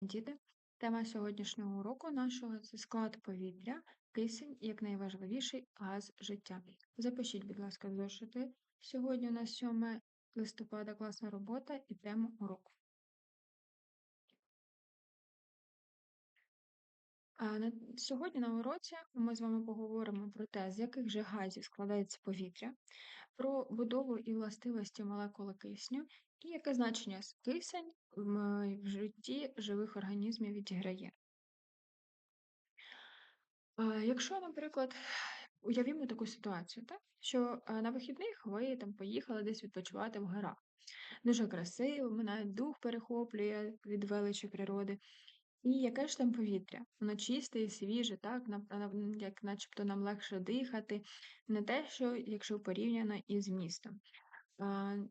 Діти, тема сьогоднішнього уроку нашого це склад повітря, кисень як найважливіший газ життя. Запишіть, будь ласка, зошити. Сьогодні у нас 7 листопада класна робота і тема уроку. А на сьогодні на уроці ми з вами поговоримо про те, з яких же газів складається повітря, про будову і властивості молекули кисню, і яке значення кисень в житті живих організмів відіграє. Якщо, наприклад, уявімо таку ситуацію, так? що на вихідних ви там поїхали десь відпочивати в горах. Дуже красиво, навіть дух перехоплює від величі природи. І яке ж там повітря? Воно чисте і свіже, так, як начебто нам легше дихати, не те, що якщо порівняно із містом.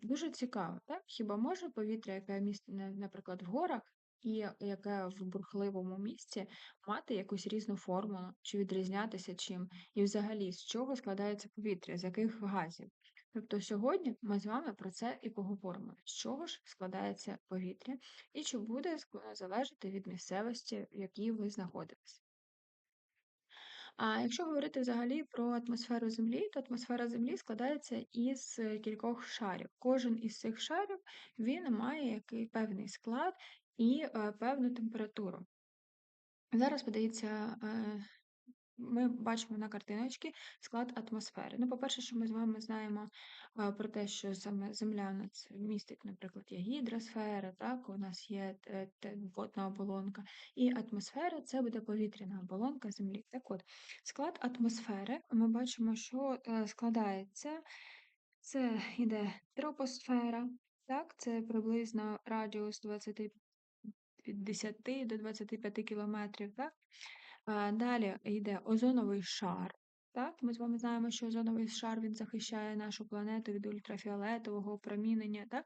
Дуже цікаво, так? Хіба може повітря, яке містне, наприклад, в горах, і яке в бурхливому місці, мати якусь різну формулу, чи відрізнятися чим, і взагалі з чого складається повітря, з яких газів? Тобто сьогодні ми з вами про це і поговоримо, з чого ж складається повітря, і чи буде залежати від місцевості, в якій ви знаходитесь. А якщо говорити взагалі про атмосферу Землі, то атмосфера Землі складається із кількох шарів. Кожен із цих шарів він має який певний склад і е, певну температуру. Зараз подається е, ми бачимо на картиночці склад атмосфери. Ну, по-перше, що ми з вами знаємо про те, що саме Земля нас містить, наприклад, є гідросфера, так, у нас є водна оболонка, і атмосфера це буде повітряна оболонка Землі. Так от, склад атмосфери ми бачимо, що е, складається, це йде тропосфера, так, це приблизно радіус 20 від 10 до 25 кілометрів, так? Далі йде озоновий шар. Так, Ми з вами знаємо, що озоновий шар він захищає нашу планету від ультрафіолетового опромінення. Так?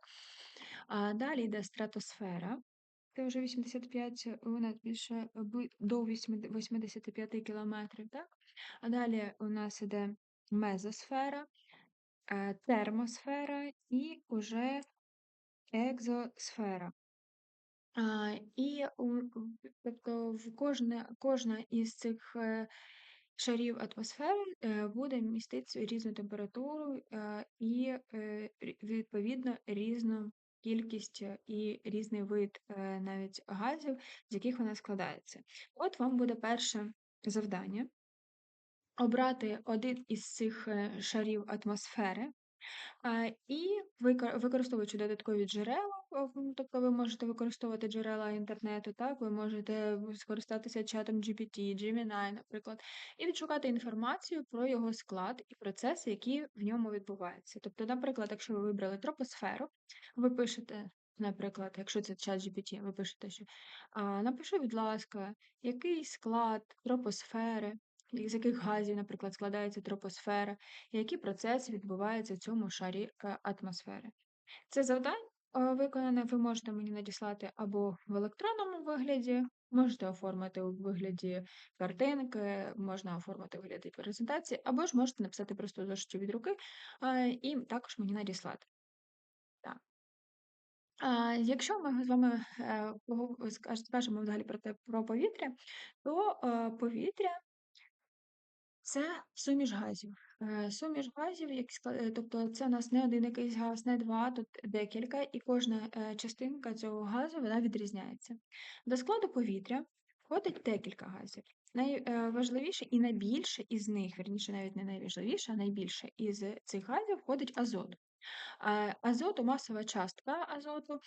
А Далі йде стратосфера. Це вже 85, вона більше до 85 кілометрів. Так? А далі у нас йде мезосфера, е, термосфера і уже екзосфера. А, І тобто в кожне, кожна із цих е, шарів атмосфери е, буде містити різну температуру е, і відповідно різну кількість і різний вид навіть газів, з яких вона складається. От вам буде перше завдання обрати один із цих шарів атмосфери. І використовуючи додаткові джерела, тобто ви можете використовувати джерела інтернету, так, ви можете скористатися чатом GPT, Gemini, наприклад, і відшукати інформацію про його склад і процеси, які в ньому відбуваються. Тобто, наприклад, якщо ви вибрали тропосферу, ви пишете, наприклад, якщо це чат GPT, ви пишете, що напиши, будь ласка, який склад тропосфери з яких газів, наприклад, складається тропосфера, які процеси відбуваються в цьому шарі е, атмосфери. Це завдання виконане, ви можете мені надіслати або в електронному вигляді, можете оформити у вигляді картинки, можна оформити у вигляді презентації, або ж можете написати просто зошиті від руки е, і також мені надіслати. Так. Якщо ми з вами скажемо взагалі про те про повітря, то повітря це суміш газів. Е, суміш газів, як е, тобто це у нас не один якийсь газ, не два, тут декілька, і кожна е, частинка цього газу вона відрізняється. До складу повітря входить декілька газів. Найважливіше і найбільше із них, верніше, навіть не найважливіше, а найбільше із цих газів входить азот. Азоту, масова частка азоту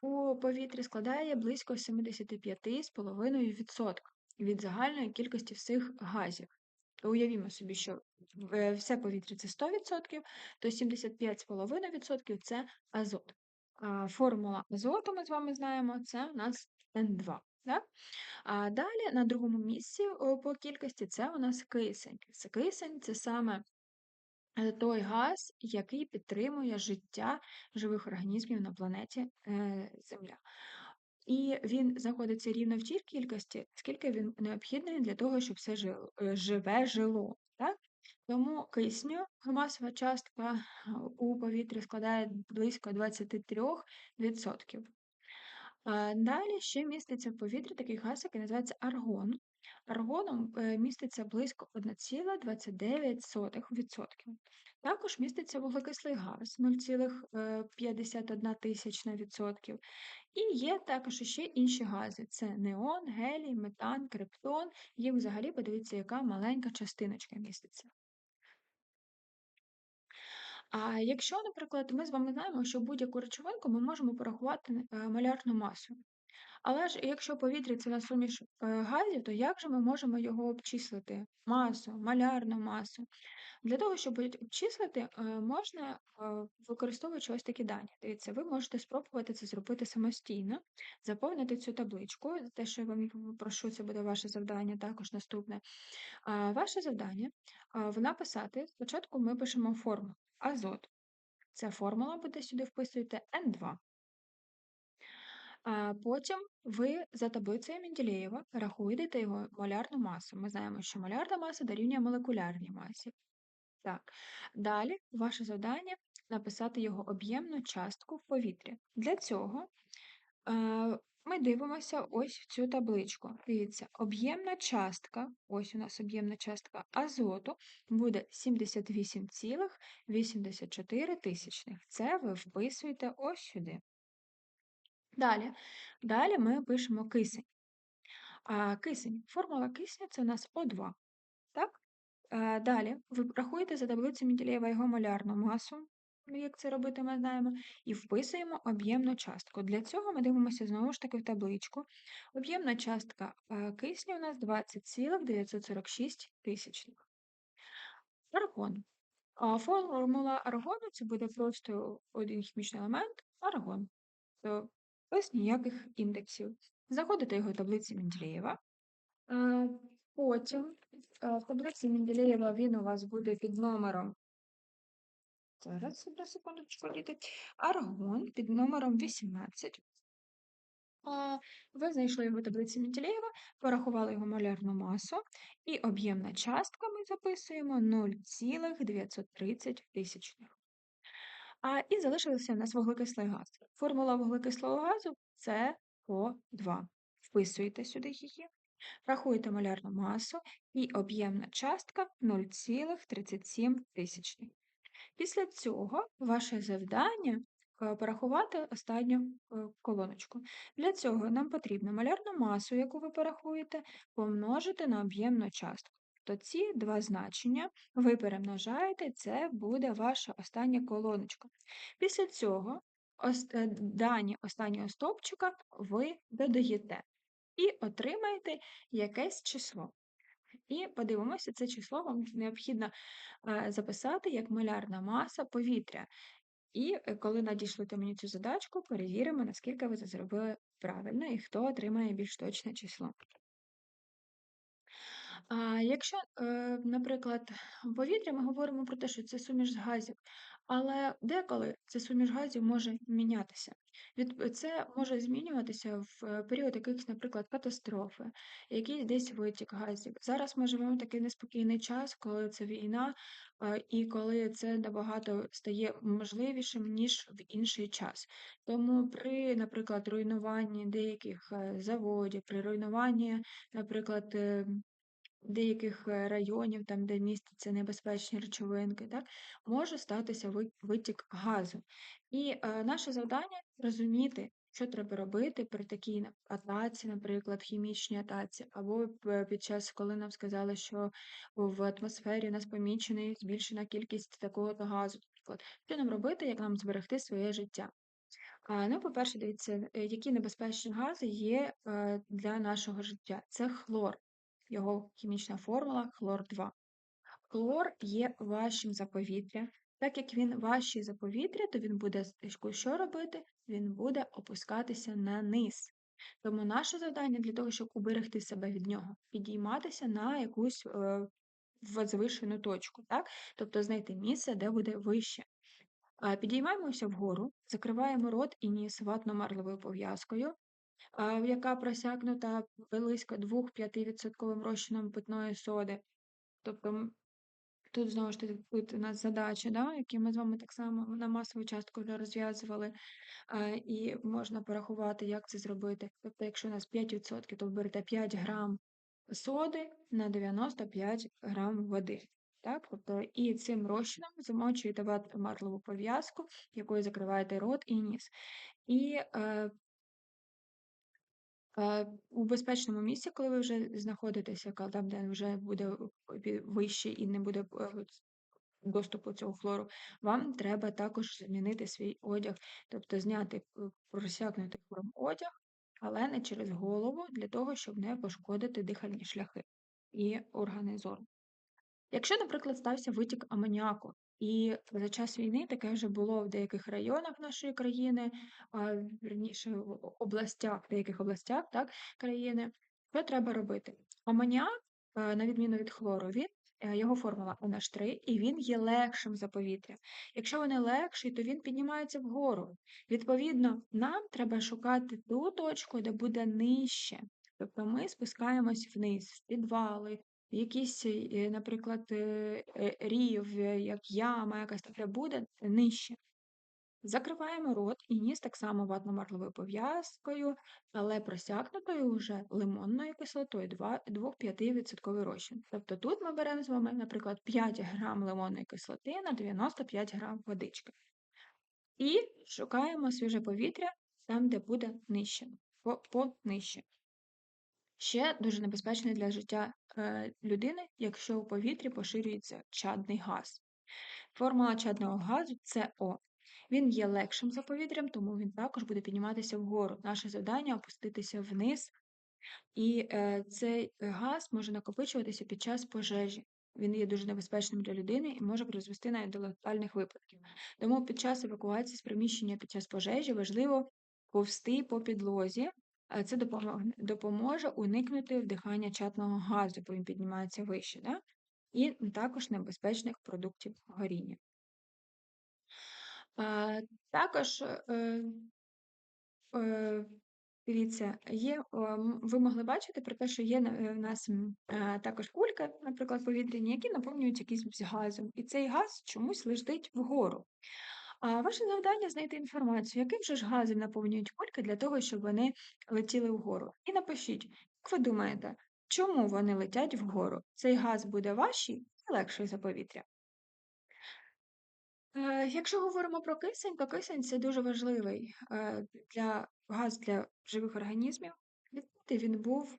у повітрі складає близько 75,5% від загальної кількості всіх газів. Уявімо собі, що все повітря це 100%, то 75,5% це азот. Формула азоту, ми з вами знаємо, це у нас N2. Так? А далі на другому місці по кількості це у нас кисень. Кисень це саме е, той газ, який підтримує життя живих організмів на планеті е, Земля. І він знаходиться рівно в тій кількості, скільки він необхідний для того, щоб все е, живе жило. Так? Тому кисню масова частка у повітрі складає близько 23%. Далі ще міститься в повітрі такий газ, який називається аргон. Аргоном е, міститься близько 1,29%. Також міститься вуглекислий газ 0,51%. І є також ще інші гази: це неон, гелій, метан, криптон. Їх взагалі подивіться, яка маленька частиночка міститься. А якщо, наприклад, ми з вами знаємо, що будь-яку речовинку ми можемо порахувати е, малярну масу. Але ж якщо повітря це на суміш е, газів, то як же ми можемо його обчислити? Масу, малярну масу. Для того, щоб обчислити, е, можна використовуючи ось такі дані. Дивіться, ви можете спробувати це зробити самостійно, заповнити цю табличку. Те, що я вам прошу, це буде ваше завдання, також наступне. Ваше завдання написати, спочатку ми пишемо форму азот. Ця формула буде сюди вписуєте N2. Потім ви за таблицею Менделєєва рахуєте його молярну масу. Ми знаємо, що молярна маса дорівнює молекулярній масі. Так. Далі ваше завдання написати його об'ємну частку в повітрі. Для цього е, ми дивимося ось в цю табличку. Дивіться, об'ємна частка, ось у нас об'ємна частка азоту буде 78,84. тисячних. Це ви вписуєте ось сюди. Далі далі ми пишемо кисень. А кисень, формула кисня це у нас О2. Так? А, Далі ви рахуєте за таблицею Менделєєва його молярну масу, як це робити, ми знаємо, і вписуємо об'ємну частку. Для цього ми дивимося знову ж таки в табличку. Об'ємна частка кисню у нас 20,946 тисячних. Аргон. Формула аргону це буде просто один хімічний елемент аргон. То без ніяких індексів. Заходите його в таблиці Менделєєва. Потім в таблиці Менделєєва він у вас буде під номером Зараз, одну секундочку, діти. Аргон під номером 18. Ви знайшли його в таблиці Менделєєва, порахували його малярну масу, і об'ємна частка ми записуємо 0,930 тисячних. А, І залишився у нас вуглекислий газ. Формула вуглекислого газу це О2. Вписуєте сюди її, рахуєте малярну масу і об'ємна частка 0,37 тисячних. Після цього ваше завдання е, порахувати останню е, колоночку. Для цього нам потрібно малярну масу, яку ви порахуєте, помножити на об'ємну частку. То ці два значення ви перемножаєте, це буде ваша остання колоночка. Після цього е, дані останнього стовпчика ви додаєте і отримаєте якесь число. І подивимося, це число вам необхідно е, записати як малярна маса повітря. І е, коли надішлете мені цю задачку, перевіримо, наскільки ви це зробили правильно і хто отримає більш точне число. А якщо, е, наприклад, в повітрі ми говоримо про те, що це суміш газів, але деколи ця суміш газів може мінятися. Від це може змінюватися в е, період якихось, наприклад, катастрофи, якийсь десь витік газів. Зараз ми живемо в такий неспокійний час, коли це війна, е, і коли це набагато стає можливішим, ніж в інший час. Тому при, наприклад, руйнуванні деяких заводів, при руйнуванні, наприклад, деяких е, районів, там, де містяться небезпечні речовинки, так, може статися витік газу. І е, наше завдання розуміти, що треба робити при такій атаці, наприклад, хімічній атаці, або під час, коли нам сказали, що в атмосфері у нас помічена збільшена кількість такого газу. Наприклад, що нам робити, як нам зберегти своє життя? Ну, по-перше, дивіться, е, які небезпечні гази є для нашого життя. Це хлор його хімічна формула хлор 2. Хлор є важчим за повітря. Так як він важчий за повітря, то він буде що робити? Він буде опускатися на низ. Тому наше завдання для того, щоб уберегти себе від нього, підійматися на якусь е, возвишену точку, так? тобто знайти місце, де буде вище. Підіймаємося вгору, закриваємо рот і ніс ватно-марлевою пов'язкою, яка просякнута близько 2-5% розчином питної соди. Тобто Тут знову ж таки у нас задачі, да, які ми з вами так само на масову частку вже розв'язували, і можна порахувати, як це зробити. Тобто, якщо у нас 5%, то берете 5 грам соди на 95 грам води. Так? Тобто, і цим розчином замочуєте ватно-марлову пов'язку, якою закриваєте рот і ніс. І е, у безпечному місці, коли ви вже знаходитеся, там, де вже буде е, вище і не буде е, доступу цього хлору, вам треба також змінити свій одяг, тобто зняти е, просякнутий хлором одяг, але не через голову, для того, щоб не пошкодити дихальні шляхи і органи зору. Якщо, наприклад, стався витік амоніаку, і за час війни таке вже було в деяких районах нашої країни, а, вірніше в областях, в деяких областях так, країни, що треба робити? Амоніак, е, на відміну від хлору, він, е, його формула NH3, і він є легшим за повітря. Якщо він легший, то він піднімається вгору. Відповідно, нам треба шукати ту точку, де буде нижче. Тобто ми спускаємось вниз, в підвали, якийсь, е, наприклад, е, е, рів, як яма, якась таке буде нижче. Закриваємо рот і ніс так само ватно-марловою пов'язкою, але просякнутою вже лимонною кислотою 2-5% розчин. Тобто тут ми беремо з вами, наприклад, 5 грам лимонної кислоти на 95 грам водички. І шукаємо свіже повітря там, де буде нижче, по, по. Ще дуже небезпечний для життя людини, якщо у повітрі поширюється чадний газ. Формула чадного газу СО. Він є легшим за повітрям, тому він також буде підніматися вгору. Наше завдання опуститися вниз, і е, цей газ може накопичуватися під час пожежі. Він є дуже небезпечним для людини і може призвести навіть до летальних випадків. Тому під час евакуації з приміщення під час пожежі важливо повсти по підлозі, це допоможе уникнути вдихання чатного газу, бо він піднімається вище, да? і також небезпечних продуктів горіння. Також е, е, дивіться, є, ви могли бачити про те, що є в нас е, також кулька, наприклад, повітряні, які наповнюють якимось газом, і цей газ чомусь лежить вгору. А ваше завдання знайти інформацію, яким же ж газом наповнюють кульки для того, щоб вони летіли вгору. І напишіть, як ви думаєте, чому вони летять вгору? Цей газ буде важчий і легший за повітря. Е, якщо говоримо про кисень, то кисень це дуже важливий е, для газ для живих організмів. Він був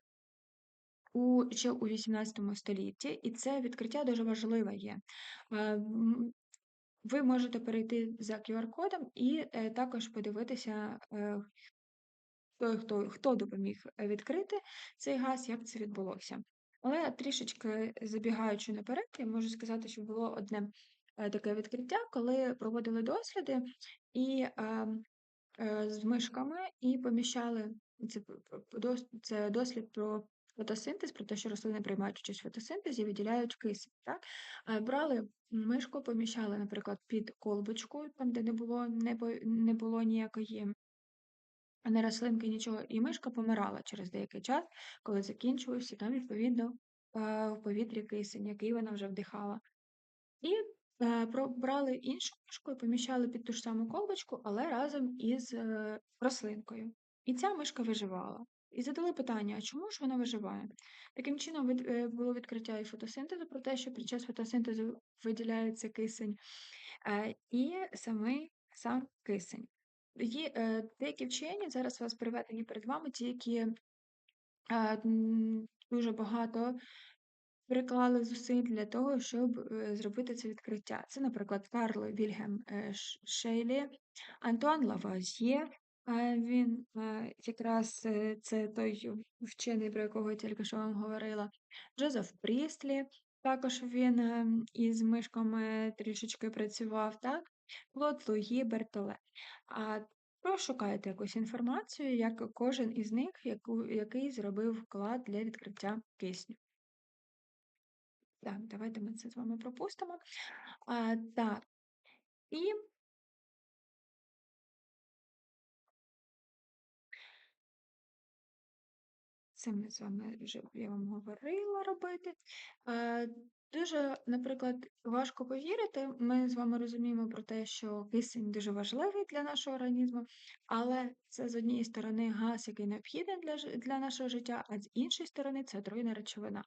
у, ще у 18 столітті, і це відкриття дуже важливе є. Е, ви можете перейти за QR-кодом і е, також подивитися, е, той, хто хто допоміг відкрити цей газ, як це відбулося. Але трішечки забігаючи наперед, я можу сказати, що було одне е, таке відкриття, коли проводили досліди і е, е, з мишками і поміщали це, це дослід про фотосинтез, про те, що рослини приймають участь в фотосинтезі, виділяють кисень. Так? Брали мишку, поміщали, наприклад, під колбочку, там, де не було не, не було ніякої не рослинки, нічого, і мишка помирала через деякий час, коли закінчувався, там, відповідно, в повітрі кисень, який вона вже вдихала. І брали іншу мишку і поміщали під ту ж саму колбочку, але разом із е, рослинкою. І ця мишка виживала. І задали питання, а чому ж вона виживає? Таким чином від, е, було відкриття і фотосинтезу про те, що під час фотосинтезу виділяється кисень, е, і самий сам кисень. Є е, деякі вчені, зараз у вас приведені перед вами, ті, які дуже багато приклали зусиль для того, щоб зробити це відкриття. Це, наприклад, Карл Вільгем Шейлі, Антуан Лавазьє, він якраз е, це той вчений, про якого я тільки що вам говорила, Джозеф Пріслі, також він ем, із мишками трішечки працював, так? Клод Луї Бертоле. А пошукайте якусь інформацію, як кожен із них, який зробив вклад для відкриття кисню. Так, давайте ми це з вами пропустимо. А, Так. І Це ми з вами вже я вам говорила робити. Дуже, наприклад, важко повірити. Ми з вами розуміємо про те, що кисень дуже важливий для нашого організму, але це з однієї сторони газ, який необхідний для для нашого життя, а з іншої сторони це отруйна речовина.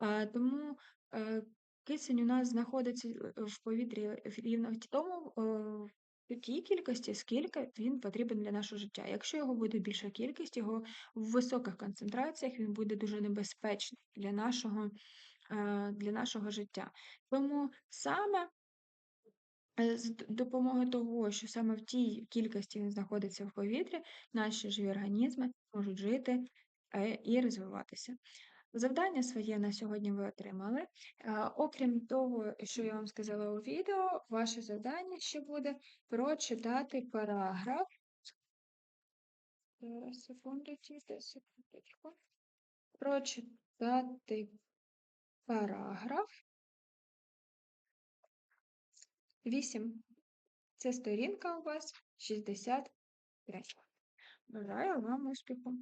Е, тому, е, кисень у нас знаходиться, е, в повітрі рівно тому, е, в тій кількості, скільки він потрібен для нашого життя. Якщо його буде більша кількість, його в високих концентраціях він буде дуже небезпечний для нашого, е, для нашого життя. Тому саме Е, з допомогою того, що саме в тій кількості він знаходиться в повітрі, наші живі організми можуть жити, е, і розвиватися. Завдання своє на сьогодні ви отримали. Е, окрім того, що я вам сказала у відео, ваше завдання ще буде прочитати параграф. Прочитати параграф 8. Це сторінка у вас 63. Бажаю вам успіху!